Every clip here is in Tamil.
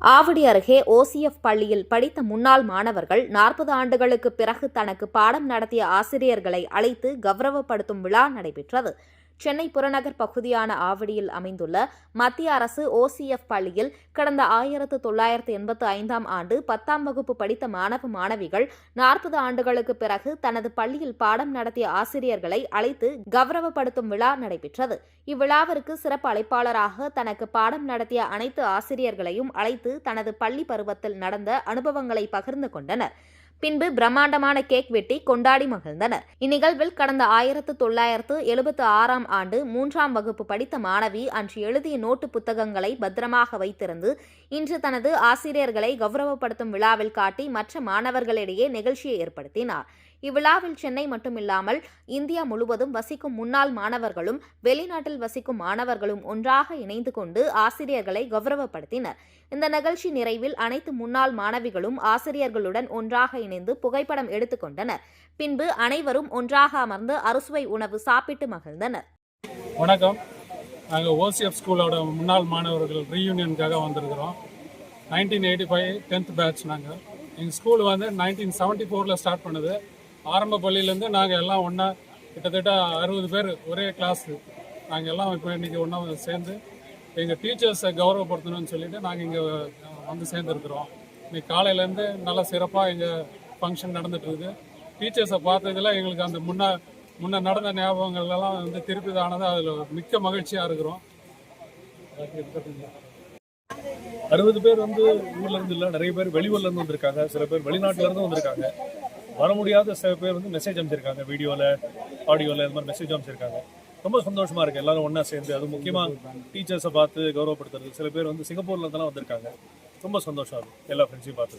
ஆவடி அருகே ஓசிஎஃப் பள்ளியில் படித்த முன்னாள் மாணவர்கள் நாற்பது ஆண்டுகளுக்கு பிறகு தனக்கு பாடம் நடத்திய ஆசிரியர்களை அழைத்து கௌரவப்படுத்தும் விழா நடைபெற்றது. சென்னை புறநகர் பகுதியான ஆவடியில் அமைந்துள்ள மத்திய அரசு ஓசிஎஃப் பள்ளியில் கடந்த ஆயிரத்து தொள்ளாயிரத்து எண்பத்து ஐந்தாம் ஆண்டு பத்தாம் வகுப்பு படித்த மாணவ மாணவிகள் நாற்பது ஆண்டுகளுக்கு பிறகு தனது பள்ளியில் பாடம் நடத்திய ஆசிரியர்களை அழைத்து கௌரவப்படுத்தும் விழா நடைபெற்றது. இவ்விழாவிற்கு சிறப்பு அழைப்பாளராக தனக்கு பாடம் நடத்திய அனைத்து ஆசிரியர்களையும் அழைத்து தனது பள்ளி பருவத்தில் நடந்த அனுபவங்களை பகிர்ந்து கொண்டனர். பின்பு பிரம்மாண்டமான கேக் வெட்டி கொண்டாடி மகிழ்ந்தனர். இந்நிகழ்வில் கடந்த ஆயிரத்து தொள்ளாயிரத்து எழுபத்து ஆறாம் ஆண்டு மூன்றாம் வகுப்பு படித்த மாணவி அன்று எழுதிய நோட்டு புத்தகங்களை பத்திரமாக வைத்திருந்து இன்று தனது ஆசிரியர்களை கௌரவப்படுத்தும் விழாவில் காட்டி மற்ற மாணவர்களிடையே நிகழ்ச்சியை ஏற்படுத்தினார். இவ்விழாவில் சென்னை மட்டுமில்லாமல் இந்தியா முழுவதும் வசிக்கும் முன்னாள் மாணவர்களும் வெளிநாட்டில் வசிக்கும் மாணவர்களும் ஒன்றாக இணைந்து கொண்டு ஆசிரியர்களை கௌரவப்படுத்தினர். இந்த நிகழ்ச்சி நிறைவில் அனைத்து முன்னாள் மாணவிகளும் ஆசிரியர்களுடன் ஒன்றாக இணைந்து புகைப்படம் எடுத்துக்கொண்டனர் பின்பு அனைவரும் ஒன்றாக அமர்ந்து அறுசுவை உணவு சாப்பிட்டு மகிழ்ந்தனர். வணக்கம். நாங்கள் ஓசிஎஃப் ஸ்கூலோட முன்னாள் மாணவர்கள் ரீயூனியனுக்காக வந்திருக்கிறோம். Nineteen eighty five tenth batch நாங்கள் எங்கள் ஸ்கூல் வந்து நைன்டீன் செவன்ட்டி ஃபோரில் ஸ்டார்ட் பண்ணுது. ஆரம்ப பள்ளியிலேருந்து நாங்கள் எல்லாம் ஒன்றா கிட்டத்தட்ட அறுபது பேர் ஒரே கிளாஸு நாங்கள் எல்லாம் இப்போ இன்றைக்கி ஒன்றா சேர்ந்து எங்கள் டீச்சர்ஸை கௌரவப்படுத்தணும்னு சொல்லிட்டு நாங்கள் இங்கே வந்து சேர்ந்துருக்குறோம். இன்னைக்கு காலையிலேருந்து நல்லா சிறப்பாக எங்கள் ஃபங்க்ஷன் நடந்துட்டு இருக்குது டீச்சர்ஸை பார்த்ததுல எங்களுக்கு அந்த முன்ன முன்ன நடந்த ஞாபகங்கள் எல்லாம் வந்து திருப்பி தானது அதில் மிக்க மகிழ்ச்சியாக இருக்கிறோம். அறுபது பேர் வந்து ஊர்லேருந்து இல்லை நிறைய பேர் வெளியூர்லேருந்து வந்திருக்காங்க சில பேர் வெளிநாட்டிலேருந்து வந்திருக்காங்க. வர முடியாத சில பேர் வந்து மெசேஜ் அமைச்சிருக்காங்க வீடியோவில் ஆடியோவில் இந்த மாதிரி மெசேஜ் அமைச்சிருக்காங்க ரொம்ப சந்தோஷமாக இருக்குது எல்லாரும் ஒன்றா சேர்ந்து. அது முக்கியமாக டீச்சர்ஸை பார்த்து கௌரவப்படுத்துறது. சில பேர் வந்து சிங்கப்பூர்லேருந்துலாம் வந்திருக்காங்க. ரொம்ப சந்தோஷம் இருக்கும் எல்லா ஃப்ரெண்ட்ஸையும் பார்த்து.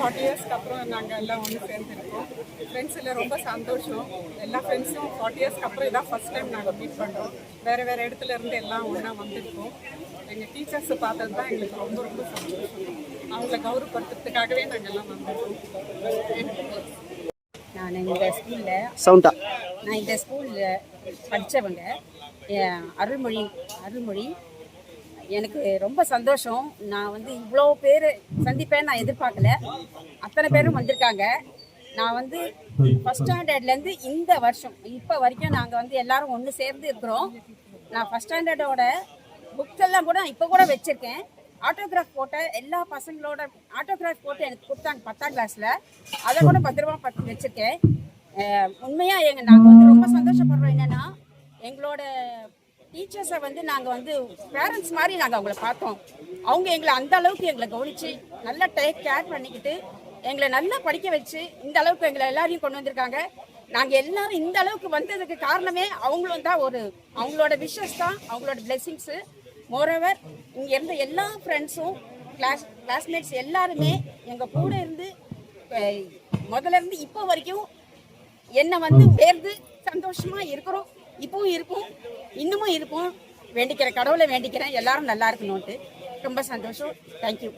ஃபார்ட்டி இயர்ஸ்க்கு அப்புறம் நாங்கள் எல்லாம் ஒன்று சேர்ந்துருக்கோம். ஃப்ரெண்ட்ஸ் எல்லாம் ரொம்ப சந்தோஷம். எல்லா ஃப்ரெண்ட்ஸும் ஃபார்ட்டி இயர்ஸ்க்கு அப்புறம் இதான் ஃபர்ஸ்ட் டைம் நாங்கள் மீட் பண்ணுறோம் வேறு வேறு இடத்துல இருந்து எல்லாம் ஒன்றா வந்திருக்கோம். எங்கள் டீச்சர்ஸை பார்த்தது தான் எங்களுக்கு ரொம்ப ரொம்ப சந்தோஷம். அவங்கள கௌரவப்படுத்துறதுக்காகவே நாங்கள் எல்லாம் வந்திருக்கோம். நான் இந்த ஸ்கூலில் சவுண்டா? நான் இந்த ஸ்கூலில் படித்தவங்க அருள்மொழி அருள்மொழி எனக்கு ரொம்ப சந்தோஷம். நான் வந்து இவ்வளோ பேர் சந்திப்பேன் நான் எதிர்பார்க்கல. அத்தனை பேரும் வந்திருக்காங்க. நான் வந்து ஃபஸ்ட் ஸ்டாண்டர்ட்லேருந்து இந்த வருஷம் இப்போ வரைக்கும் நாங்கள் வந்து எல்லாரும் ஒன்று சேர்ந்து இருக்கிறோம். நான் ஃபஸ்ட் ஸ்டாண்டர்டோட புக்ஸெல்லாம் கூட இப்போ கூட வச்சுருக்கேன். ஆட்டோகிராஃப் போட்ட எல்லா பசங்களோட ஆட்டோகிராஃப் போட்டு எனக்கு கொடுத்தாங்க பத்தாம் கிளாஸில் அதை கூட பத்திரமா பத்து வச்சுருக்கேன். உண்மையாக எங்கள் நாங்கள் வந்து ரொம்ப சந்தோஷப்படுறோம். டீச்சர்ஸை வந்து நாங்கள் வந்து பேரண்ட்ஸ் மாதிரி நாங்கள் அவங்கள பார்த்தோம். அவங்க எங்களை அந்த அளவுக்கு எங்களை கவனித்து நல்லா டேக் கேர் பண்ணிக்கிட்டு எங்களை நல்லா படிக்க வச்சு இந்த அளவுக்கு எங்களை எல்லாரையும் கொண்டு வந்திருக்காங்க. நாங்கள் எல்லாரும் இந்த அளவுக்கு வந்ததுக்கு காரணமே அவங்களும் தான் ஒரு அவங்களோட விஷஸ் தான் அவங்களோட பிளெஸிங்ஸு மோரோவர் இங்கே இருந்த எல்லா ஃப்ரெண்ட்ஸும் கிளாஸ் கிளாஸ்மேட்ஸ் எல்லாருமே எங்கள் கூட இருந்து முதல்ல இருந்து இப்போ வரைக்கும் என்னை வந்து சேர்ந்து சந்தோஷமாக இருக்கிறோம். இப்பவும் இருப்போம். இன்னமும் இருப்போம். வேண்டிக்கிற கடவுளை வேண்டிக்கிறேன். எல்லாரும் நல்லா இருக்கணும்ட்டு ரொம்ப சந்தோஷம். தேங்க்யூ